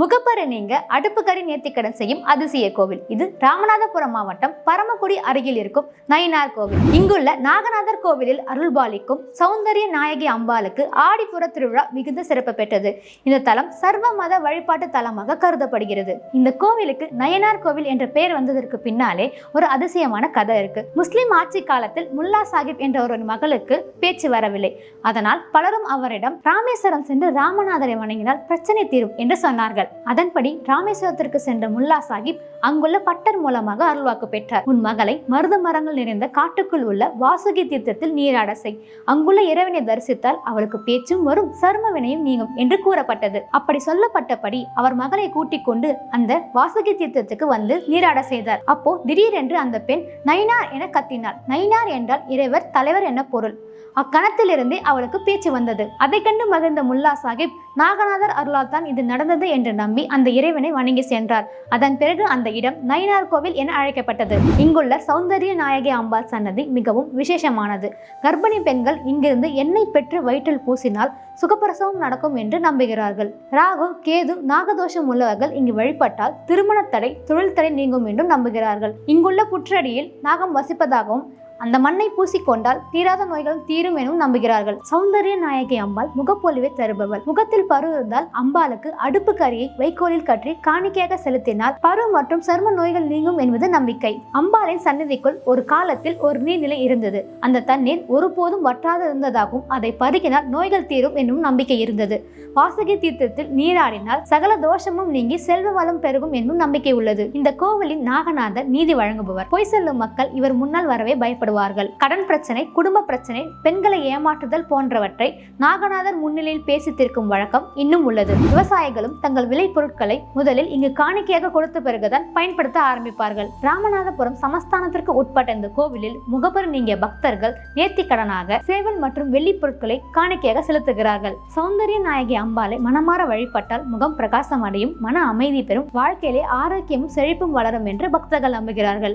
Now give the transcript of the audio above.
முகப்பரு நீங்க அடுப்புக்கறி நேர்த்திக்கடன் செய்யும் அதிசய கோவில். இது ராமநாதபுரம் மாவட்டம் பரமக்குடி அருகில் இருக்கும் நயினார் கோவில். இங்குள்ள நாகநாதர் கோவிலில் அருள்பாலிக்கும் சௌந்தரிய நாயகி அம்பாளுக்கு ஆடிப்புற திருவிழா மிகுந்த சிறப்பு பெற்றது. இந்த தலம் சர்வ மத வழிபாட்டு தலமாக கருதப்படுகிறது. இந்த கோவிலுக்கு நயனார் கோவில் என்ற பெயர் வந்ததற்கு பின்னாலே ஒரு அதிசயமான கதை இருக்கு. முஸ்லிம் ஆட்சி காலத்தில் முல்லா சாஹிப் என்ற ஒரு மகளுக்கு பேச்சு வரவில்லை. அதனால் பலரும் அவரிடம் ராமேஸ்வரம் சென்று ராமநாதரை வணங்கினால் பிரச்சனை தீரும் என்று சொன்னார்கள். அதன்படி ராமேஸ்வரத்திற்கு சென்ற முல்லா சாஹிப் அங்குள்ள பட்டர் மூலமாக அருள்வாக்கு பெற்றார். உன் மகளை மருத மரங்கள் நிறைந்த காட்டுக்குள் உள்ள வாசுகி தீர்த்தத்தில் நீராட செய். அங்குள்ள இறைவனை தரிசித்தால் அவளுக்கு பேச்சும் வரும் சர்ம வினையும் நீங்கும் என்று கூறப்பட்டது. அப்படி சொல்லப்பட்டபடி அவர் மகளை கூட்டிக் கொண்டு அந்த வாசுகி தீர்த்தத்துக்கு வந்து நீராட செய்தார். அப்போ திடீரென்று அந்த பெண் நைனார் என கத்தினார் நைனார் என்றால் இறைவர் தலைவர் என பொருள். அக்கணத்திலிருந்தே அவளுக்கு பேச்சு வந்தது. அதை கண்டு மகிழ்ந்த முல்லா சாஹிப் நாகநாதர் அருளால் தான் இது நடந்தது என்று நம்பி அந்த இறைவனை வணங்கி சென்றார். அதன் பிறகு அந்த இடம் நயினார் கோவில் என அழைக்கப்பட்டது. இங்குள்ள சௌந்தரிய நாயகி அம்பாள் சன்னதி மிகவும் விசேஷமானது. கர்ப்பிணி பெண்கள் இங்கிருந்து எண்ணெய் பெற்று வயிற்றில் பூசினால் சுகப்பிரசவம் நடக்கும் என்று நம்புகிறார்கள். ராகு கேது நாகதோஷம் உள்ளவர்கள் இங்கு வழிபட்டால் திருமண தடை தொழில் தடை நீங்கும் என்றும் நம்புகிறார்கள். இங்குள்ள புற்றடியில் நாகம் வசிப்பதாகவும் அந்த மண்ணை பூசிக்கொண்டால் தீராத நோய்களும் தீரும் எனும் நம்புகிறார்கள். சௌந்தரிய நாயகி அம்பாள் முகப்பொலிவை தருபவள். முகத்தில் பரு இருந்தால் அம்பாளுக்கு அடுப்பு கரியை வைக்கோலில் கற்றி காணிக்கையாக செலுத்தினால் பரு மற்றும் சர்ம நோய்கள் நீங்கும் என்பது நம்பிக்கை. அம்பாளின் சன்னதிக்குள் ஒரு காலத்தில் ஒரு நீர்நிலை இருந்தது. அந்த தண்ணீர் ஒருபோதும் வற்றாது இருந்ததாகவும் அதை பருகினால் நோய்கள் தீரும் என்னும் நம்பிக்கை இருந்தது. வாசகி தீர்த்தத்தில் நீராடினால் சகல தோஷமும் நீங்கி செல்வ வளம் பெருகும் என்னும் நம்பிக்கை உள்ளது. இந்த கோவிலின் நாகநாதர் நீதி வழங்குபவர். பொய் சொல்லும் மக்கள் இவர் முன்னால் வரவே பயப்படுவார்கள் கடன் பிரச்சனை குடும்ப பிரச்சனை பெண்களை ஏமாற்றுதல் போன்றவற்றை நாகநாதர் முன்னிலையில் பேசி தீர்க்கும் வழக்கம் இன்னும் உள்ளது. விவசாயிகளும் தங்கள் விளை பொருட்களை முதலில் இங்கு காணிக்கையாக கொடுத்த பிறகுதான் பயன்படுத்த ஆரம்பிப்பார்கள். ராமநாதபுரம் சமஸ்தானத்திற்கு உட்பட்ட இந்த கோவிலில் முகப்பரு நீங்கிய பக்தர்கள் நேர்த்திக்கடனாக சேவல் மற்றும் வெள்ளி பொருட்களை காணிக்கையாக செலுத்துகிறார்கள். சௌந்தரிய நாயகி அம்பாளை மனமாற வழிபட்டால் முகம் பிரகாசம் அடையும் மன அமைதி பெறும் வாழ்க்கையிலே ஆரோக்கியமும் செழிப்பும் வளரும் என்று பக்தர்கள் நம்புகிறார்கள்.